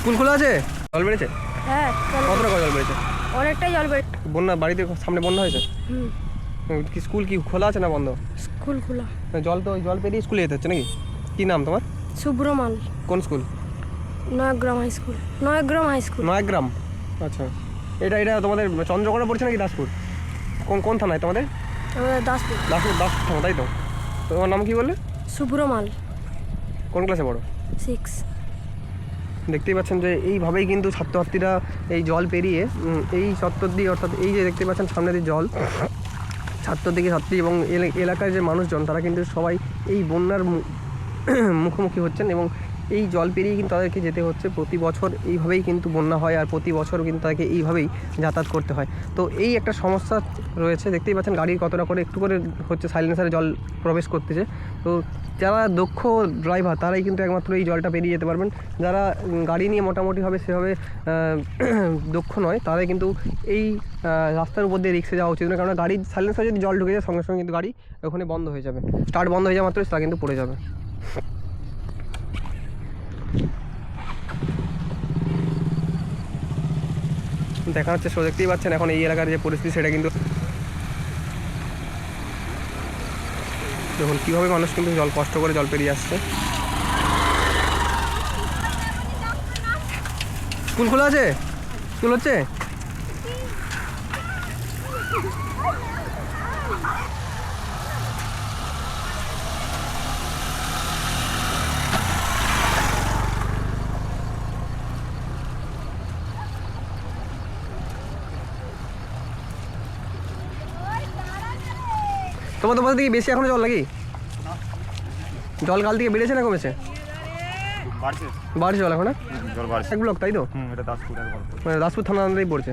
School খোলা আছে? জল বেড়েছে? হ্যাঁ কত টাকা জল বেড়েছে? অনেকটাই জল বেড়ে বন্যা বাড়িতে সামনে বন্যা হয়েছে? কি স্কুল কি খোলা আছে না বন্ধ? স্কুল খোলা। জল তো জল পেরিয়ে স্কুলে যেতে হচ্ছে নাকি? কি নাম তোমার? সুব্রমাল কোন school? Nayagram high school. Nayagram high school. Nayagram. আচ্ছা। এটা এটা তোমাদের চন্দ্রকোনা পড়ছে নাকি দাসপুর? কোন কোন থানায় তোমাদের? আমাদের দাসপুর। দাসপুর দাসপুর থানা তাই তো? তোমার নাম কি বললে? সুব্রমাল কোন ক্লাসে পড়ো? সিক্স। দেখতেই পাচ্ছেন যে এইভাবেই কিন্তু ছাত্রছাত্রীরা এই জল পেরিয়ে এই চত্বর দিয়ে অর্থাৎ এই যে দেখতে পাচ্ছেন সামনে দিয়ে জল ছাত্র থেকে ছাত্রী এবং এলা- এলাকার যে মানুষজন, তারা কিন্তু সবাই এই বন্যার মুখোমুখি হচ্ছেন এবং এই জল পেরিয়ে কিন্তু তাদেরকে যেতে হচ্ছে। প্রতি বছর এইভাবেই কিন্তু বন্যা হয় আর প্রতি বছর কিন্তু তাদেরকে এইভাবেই যাতায়াত করতে হয়। তো এই একটা সমস্যা রয়েছে, দেখতেই পাচ্ছেন গাড়ির কতটা করে একটু করে হচ্ছে সাইলেন্সারে জল প্রবেশ করতেছে। তো যারা দক্ষ ড্রাইভার তারাই কিন্তু একমাত্র এই জলটা পেরিয়ে যেতে পারবেন। যারা গাড়ি নিয়ে মোটামুটিভাবে সেভাবে দক্ষ নয়, তারাই কিন্তু এই রাস্তার উপর দিয়ে রিক্সে যাওয়া উচিত না কারণ গাড়ির সাইলেন্সারে যদি জল ঢুকে যায়, সঙ্গে সঙ্গে কিন্তু গাড়ি ওখানে বন্ধ হয়ে যাবে। স্টার্ট বন্ধ হয়ে যাওয়া মাত্রই তারা কিন্তু পড়ে যাবে। দেখা হচ্ছে সো দেখতেই পাচ্ছেন এখন এই এলাকার যে পরিস্থিতি, সেটা কিন্তু দেখুন, কীভাবে মানুষ কিন্তু জল, কষ্ট করে জল পেরিয়ে আসছে। স্কুল খোলা আছে? স্কুল হচ্ছে? তোমাদের দিকে বেশি এখনও জল নাকি? জল কাল থেকে বেড়েছে না কমেছে? বাড়ছে। জল এখন? এক ব্লক তাই তো? মানে দাসপুর থানা পড়ছে।